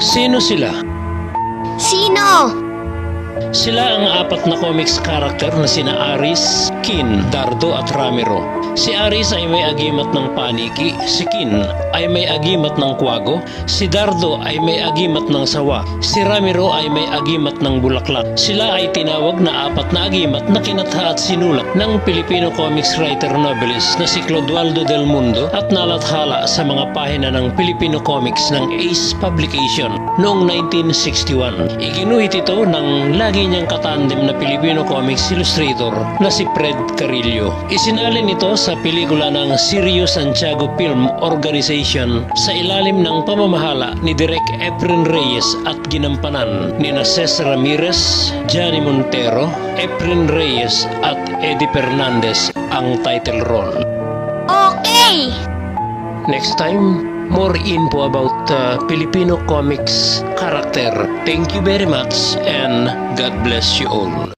Sino sila? Sino? Sila ang apat na comics character na sina Aris, Kin, Dardo at Ramiro. Si Aris ay may agimat ng paniki, si Kin ay may agimat ng kwago, si Dardo ay may agimat ng sawa, si Ramiro ay may agimat ng bulaklak. Sila ay tinawag na apat na agimat na kinatha at sinulat ng Filipino comics writer novelist na si Clodoaldo del Mundo at nalathala sa mga pahina ng Filipino comics ng Ace Publication noong 1961. Iginuhit ito ng lagi niyang katandem na Filipino comics illustrator na si Fred Carillo. Isinalin ito sa pelikula ng Sirio Santiago Film Organization sa ilalim ng pamamahala ni Direk Efren Reyes at ginampanan ni na Cesar Ramirez, Johnny Montero, Efren Reyes at Eddie Fernandez ang title role. Okay! Next time, more info about uh, Filipino comics character. Thank you very much and God bless you all.